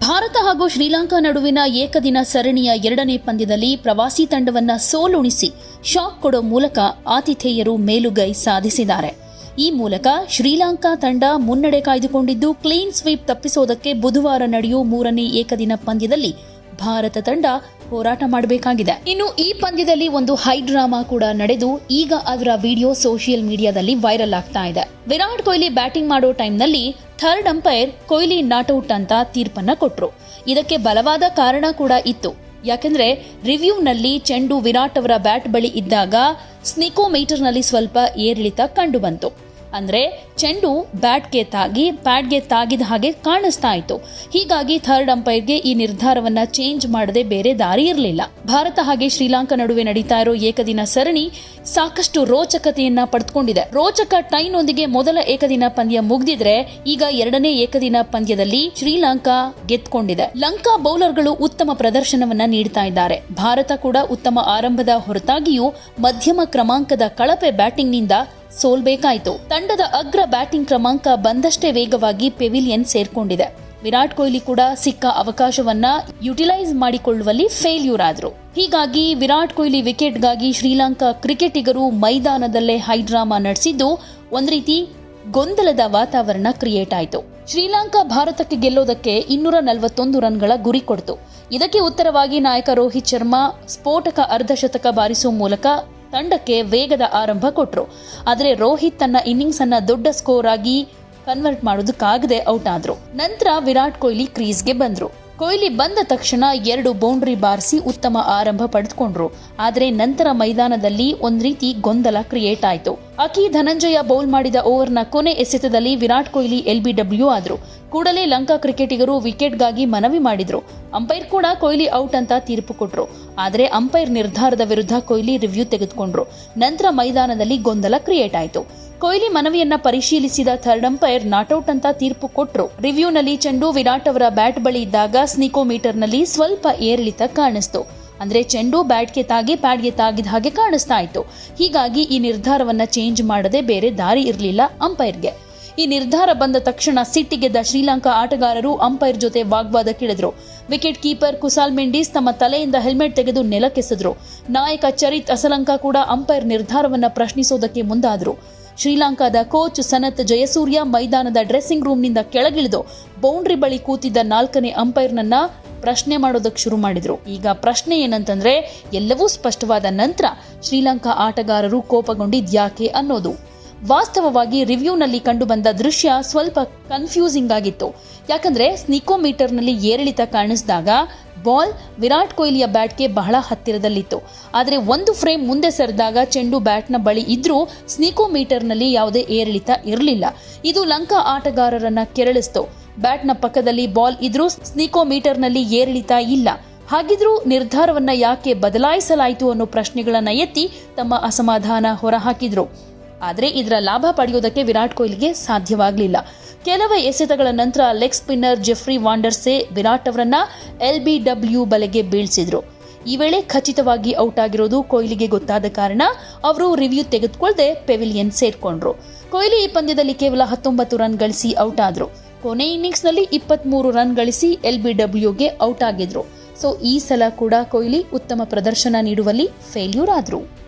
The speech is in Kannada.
ಭಾರತ ಹಾಗೂ ಶ್ರೀಲಂಕಾ ನಡುವಿನ ಏಕದಿನ ಸರಣಿಯ ಎರಡನೇ ಪಂದ್ಯದಲ್ಲಿ ಪ್ರವಾಸಿ ತಂಡವನ್ನು ಸೋಲುಣಿಸಿ ಶಾಕ್ ಕೊಡೋ ಮೂಲಕ ಆತಿಥೇಯರು ಮೇಲುಗೈ ಸಾಧಿಸಿದ್ದಾರೆ. ಈ ಮೂಲಕ ಶ್ರೀಲಂಕಾ ತಂಡ ಮುನ್ನಡೆ ಕಾಯ್ದುಕೊಂಡಿದ್ದು, ಕ್ಲೀನ್ ಸ್ವೀಪ್ ತಪ್ಪಿಸೋದಕ್ಕೆ ಬುಧವಾರ ನಡೆಯುವ ಮೂರನೇ ಏಕದಿನ ಪಂದ್ಯದಲ್ಲಿ ಭಾರತ ತಂಡ ಹೋರಾಟ ಮಾಡಬೇಕಾಗಿದೆ. ಇನ್ನು ಈ ಪಂದ್ಯದಲ್ಲಿ ಒಂದು ಹೈ ಡ್ರಾಮಾ ಕೂಡ ನಡೆದು ಈಗ ಅದರ ವಿಡಿಯೋ ಸೋಷಿಯಲ್ ಮೀಡಿಯಾದಲ್ಲಿ ವೈರಲ್ ಆಗ್ತಾ ಇದೆ. ವಿರಾಟ್ ಕೊಹ್ಲಿ ಬ್ಯಾಟಿಂಗ್ ಮಾಡೋ ಟೈಮ್ನಲ್ಲಿ ಥರ್ಡ್ ಅಂಪೈರ್ ಕೊಹ್ಲಿ ನಾಟ್ಔಟ್ ಅಂತ ತೀರ್ಪನ್ನ ಕೊಟ್ರು. ಇದಕ್ಕೆ ಬಲವಾದ ಕಾರಣ ಕೂಡ ಇತ್ತು. ಯಾಕೆಂದ್ರೆ ರಿವ್ಯೂನಲ್ಲಿ ಚೆಂಡು ವಿರಾಟ್ ಅವರ ಬ್ಯಾಟ್ ಬಳಿ ಇದ್ದಾಗ ಸ್ನಿಕೋಮೀಟರ್ನಲ್ಲಿ ಸ್ವಲ್ಪ ಏರಿಳಿತ ಕಂಡು ಬಂತು. ಅಂದ್ರೆ ಚೆಂಡು ಬ್ಯಾಟ್ಗೆ ತಾಗಿ, ಬ್ಯಾಟ್ಗೆ ತಾಗಿದ ಹಾಗೆ ಕಾಣಿಸ್ತಾ ಇತ್ತು. ಹೀಗಾಗಿ ಥರ್ಡ್ ಅಂಪೈರ್ಗೆ ಈ ನಿರ್ಧಾರವನ್ನ ಚೇಂಜ್ ಮಾಡದೆ ಬೇರೆ ದಾರಿ ಇರಲಿಲ್ಲ. ಭಾರತ ಹಾಗೆ ಶ್ರೀಲಂಕಾ ನಡುವೆ ನಡೀತಾ ಇರೋ ಏಕದಿನ ಸರಣಿ ಸಾಕಷ್ಟು ರೋಚಕತೆಯನ್ನ ಪಡೆದುಕೊಂಡಿದೆ ರೋಚಕ ಟೈನೊಂದಿಗೆ ಮೊದಲ ಏಕದಿನ ಪಂದ್ಯ ಮುಗಿದಿದ್ರೆ ಈಗ ಎರಡನೇ ಏಕದಿನ ಪಂದ್ಯದಲ್ಲಿ ಶ್ರೀಲಂಕಾ ಗೆದ್ಕೊಂಡಿದೆ. ಲಂಕಾ ಬೌಲರ್ಗಳು ಉತ್ತಮ ಪ್ರದರ್ಶನವನ್ನ ನೀಡ್ತಾ ಇದ್ದಾರೆ. ಭಾರತ ಕೂಡ ಉತ್ತಮ ಆರಂಭದ ಹೊರತಾಗಿಯೂ ಮಧ್ಯಮ ಕ್ರಮಾಂಕದ ಕಳಪೆ ಬ್ಯಾಟಿಂಗ್ನಿಂದ ಸೋಲ್ಬೇಕಾಯಿತು ತಂಡದ ಅಗ್ರ ಬ್ಯಾಟಿಂಗ್ ಕ್ರಮಾಂಕ ಬಂದಷ್ಟೇ ವೇಗವಾಗಿ ಪೆವಿಲಿಯನ್ ಸೇರ್ಕೊಂಡಿದೆ. ವಿರಾಟ್ ಕೊಹ್ಲಿ ಕೂಡ ಸಿಕ್ಕ ಅವಕಾಶವನ್ನ ಯುಟಿಲೈಸ್ ಮಾಡಿಕೊಳ್ಳುವಲ್ಲಿ ಫೇಲ್ಯೂರ್ ಆದ್ರು ಹೀಗಾಗಿ ವಿರಾಟ್ ಕೊಹ್ಲಿ ವಿಕೆಟ್ಗಾಗಿ ಶ್ರೀಲಂಕಾ ಕ್ರಿಕೆಟಿಗರು ಮೈದಾನದಲ್ಲೇ ಹೈಡ್ರಾಮಾ ನಡೆಸಿದ್ದು ಒಂದ್ ರೀತಿ ಗೊಂದಲದ ವಾತಾವರಣ ಕ್ರಿಯೇಟ್ ಆಯಿತು. ಶ್ರೀಲಂಕಾ ಭಾರತಕ್ಕೆ ಗೆಲ್ಲೋದಕ್ಕೆ ಇನ್ನೂರ ನಲವತ್ತೊಂದು ರನ್ಗಳ ಗುರಿ ಕೊಡ್ತು. ಇದಕ್ಕೆ ಉತ್ತರವಾಗಿ ನಾಯಕ ರೋಹಿತ್ ಶರ್ಮಾ ಸ್ಫೋಟಕ ಅರ್ಧಶತಕ ಬಾರಿಸುವ ಮೂಲಕ ತಂಡಕ್ಕೆ ವೇಗದ ಆರಂಭ ಕೊಟ್ಟರು ಆದರೆ ರೋಹಿತ್ ತನ್ನ ಇನ್ನಿಂಗ್ಸ್ ಅನ್ನ ದೊಡ್ಡ ಸ್ಕೋರ್ ಆಗಿ ಕನ್ವರ್ಟ್ ಮಾಡೋದಕ್ಕಾಗದೆ ಔಟ್ ಆದ್ರು. ನಂತರ ವಿರಾಟ್ ಕೊಹ್ಲಿ ಕ್ರೀಸ್ಗೆ ಬಂದ್ರು. ಕೊಹ್ಲಿ ಬಂದ ತಕ್ಷಣ ಎರಡು ಬೌಂಡ್ರಿ ಬಾರಿಸಿ ಉತ್ತಮ ಆರಂಭ ಪಡೆದುಕೊಂಡ್ರು. ಆದರೆ ನಂತರ ಮೈದಾನದಲ್ಲಿ ಒಂದ್ ರೀತಿ ಗೊಂದಲ ಕ್ರಿಯೇಟ್ ಆಯಿತು. ಅಕಿ ಧನಂಜಯ ಬೌಲ್ ಮಾಡಿದ ಓವರ್ನ ಕೊನೆ ಎಸೆತದಲ್ಲಿ ವಿರಾಟ್ ಕೊಹ್ಲಿ ಎಲ್ಬಿಡಬ್ಲ್ಯೂ ಆದ್ರು. ಕೂಡಲೇ ಲಂಕಾ ಕ್ರಿಕೆಟಿಗರು ವಿಕೆಟ್ಗಾಗಿ ಮನವಿ ಮಾಡಿದ್ರು. ಅಂಪೈರ್ ಕೂಡ ಕೊಹ್ಲಿ ಔಟ್ ಅಂತ ತೀರ್ಪು ಕೊಟ್ರು. ಆದರೆ ಅಂಪೈರ್ ನಿರ್ಧಾರದ ವಿರುದ್ಧ ಕೊಹ್ಲಿ ರಿವ್ಯೂ ತೆಗೆದುಕೊಂಡ್ರು. ನಂತರ ಮೈದಾನದಲ್ಲಿ ಗೊಂದಲ ಕ್ರಿಯೇಟ್ ಆಯಿತು. ಕೊಹ್ಲಿ ಮನವಿಯನ್ನ ಪರಿಶೀಲಿಸಿದ ಥರ್ಡ್ ಅಂಪೈರ್ ನಾಟ್ಔಟ್ ಅಂತ ತೀರ್ಪು ಕೊಟ್ಟರು ರಿವ್ಯೂನಲ್ಲಿ ಚೆಂಡು ವಿರಾಟ್ ಅವರ ಬ್ಯಾಟ್ ಬಳಿ ಇದ್ದಾಗ ಸ್ನಿಕೋಮೀಟರ್ನಲ್ಲಿ ಸ್ವಲ್ಪ ಏರಿಳಿತ ಕಾಣಿಸ್ತು. ಅಂದ್ರೆ ಚೆಂಡು ಬ್ಯಾಟ್ಗೆ ತಾಗಿ ಪ್ಯಾಡ್ಗೆ ತಾಗಿದ ಹಾಗೆ ಕಾಣಿಸ್ತಾ ಇತ್ತು. ಹೀಗಾಗಿ ಈ ನಿರ್ಧಾರವನ್ನ ಚೇಂಜ್ ಮಾಡದೆ ಬೇರೆ ದಾರಿ ಇರಲಿಲ್ಲ ಅಂಪೈರ್ಗೆ. ಈ ನಿರ್ಧಾರ ಬಂದ ತಕ್ಷಣ ಸಿಟ್ಟಿಗೆದ್ದ ಶ್ರೀಲಂಕಾ ಆಟಗಾರರು ಅಂಪೈರ್ ಜೊತೆ ವಾಗ್ವಾದಕ್ಕಿಳಿದ್ರು ವಿಕೆಟ್ ಕೀಪರ್ ಕುಸಾಲ್ ಮೆಂಡೀಸ್ ತಮ್ಮ ತಲೆಯಿಂದ ಹೆಲ್ಮೆಟ್ ತೆಗೆದು ನೆಲಕ್ಕೆಸೆದ್ರು. ನಾಯಕ ಚರಿತ್ ಅಸಲಂಕಾ ಕೂಡ ಅಂಪೈರ್ ನಿರ್ಧಾರವನ್ನ ಪ್ರಶ್ನಿಸೋದಕ್ಕೆ ಮುಂದಾದ್ರು. ಶ್ರೀಲಂಕಾದ ಕೋಚ್ ಸನತ್ ಜಯಸೂರ್ಯ ಮೈದಾನದ ಡ್ರೆಸ್ಸಿಂಗ್ ರೂಮ್ನಿಂದ ಕೆಳಗಿಳಿದು ಬೌಂಡ್ರಿ ಬಳಿ ಕೂತಿದ್ದ ನಾಲ್ಕನೇ ಅಂಪೈರ್ನನ್ನ ಪ್ರಶ್ನೆ ಮಾಡೋದಕ್ಕೆ ಶುರು ಮಾಡಿದ್ರು. ಈಗ ಪ್ರಶ್ನೆ ಏನಂತಂದ್ರೆ, ಎಲ್ಲವೂ ಸ್ಪಷ್ಟವಾದ ನಂತರ ಶ್ರೀಲಂಕಾ ಆಟಗಾರರು ಕೋಪಗೊಂಡಿದ್ಯಾಕೆ ಅನ್ನೋದು. ವಾಸ್ತವವಾಗಿ ರಿವ್ಯೂನಲ್ಲಿ ಕಂಡುಬಂದ ದೃಶ್ಯ ಸ್ವಲ್ಪ ಕನ್ಫ್ಯೂಸಿಂಗ್ ಆಗಿತ್ತು. ಯಾಕಂದ್ರೆ ಸ್ನಿಕೋಮೀಟರ್ನಲ್ಲಿ ಏರಿಳಿತ ಕಾಣಿಸಿದಾಗ ಬಾಲ್ ವಿರಾಟ್ ಕೊಹ್ಲಿಯ ಬ್ಯಾಟ್ಗೆ ಬಹಳ ಹತ್ತಿರದಲ್ಲಿತ್ತು. ಆದರೆ ಒಂದು ಫ್ರೇಮ್ ಮುಂದೆ ಸರಿದಾಗ ಚೆಂಡು ಬ್ಯಾಟ್ನ ಬಳಿ ಇದ್ರೂ ಸ್ನಿಕೋಮೀಟರ್ನಲ್ಲಿ ಯಾವುದೇ ಏರಿಳಿತ ಇರಲಿಲ್ಲ. ಇದು ಲಂಕಾ ಆಟಗಾರರನ್ನ ಕೆರಳಿಸ್ತು. ಬ್ಯಾಟ್ನ ಪಕ್ಕದಲ್ಲಿ ಬಾಲ್ ಇದ್ರೂ ಸ್ನಿಕೋಮೀಟರ್ನಲ್ಲಿ ಏರಿಳಿತ ಇಲ್ಲ. ಹಾಗಿದ್ರೂ ನಿರ್ಧಾರವನ್ನ ಯಾಕೆ ಬದಲಾಯಿಸಲಾಯಿತು ಅನ್ನೋ ಪ್ರಶ್ನೆಗಳನ್ನ ಎತ್ತಿ ತಮ್ಮ ಅಸಮಾಧಾನ ಹೊರಹಾಕಿದ್ರು. ಆದರೆ ಇದರ ಲಾಭ ಪಡೆಯುವುದಕ್ಕೆ ವಿರಾಟ್ ಕೊಹ್ಲಿಗೆ ಸಾಧ್ಯವಾಗಲಿಲ್ಲ. ಕೆಲವೇ ಎಸೆತಗಳ ನಂತರ ಲೆಗ್ ಸ್ಪಿನ್ನರ್ ಜೆಫ್ರಿ ವಾಂಡರ್ಸೆ ವಿರಾಟ್ ಅವರನ್ನ ಎಲ್ಬಿಡಬ್ಲ್ಯೂ ಬಲೆಗೆ ಬೀಳ್ಸಿದ್ರು. ಈ ವೇಳೆ ಖಚಿತವಾಗಿ ಔಟ್ ಆಗಿರೋದು ಕೊಹ್ಲಿಗೆ ಗೊತ್ತಾದ ಕಾರಣ ಅವರು ರಿವ್ಯೂ ತೆಗೆದುಕೊಳ್ಳದೆ ಪೆವಿಲಿಯನ್ ಸೇರ್ಕೊಂಡ್ರು. ಕೊಹ್ಲಿ ಈ ಪಂದ್ಯದಲ್ಲಿ ಕೇವಲ ಹತ್ತೊಂಬತ್ತು ರನ್ ಗಳಿಸಿ ಔಟ್ ಆದ್ರು. ಕೊನೆ ಇನ್ನಿಂಗ್ಸ್ನಲ್ಲಿ ಇಪ್ಪತ್ಮೂರು ರನ್ ಗಳಿಸಿ ಡಬ್ಲ್ಯೂಗೆ ಔಟ್ ಆಗಿದ್ರು. ಸೊ ಈ ಸಲ ಕೂಡ ಕೊಹ್ಲಿ ಉತ್ತಮ ಪ್ರದರ್ಶನ ನೀಡುವಲ್ಲಿ ಫೇಲ್ಯೂರ್ ಆದ್ರು.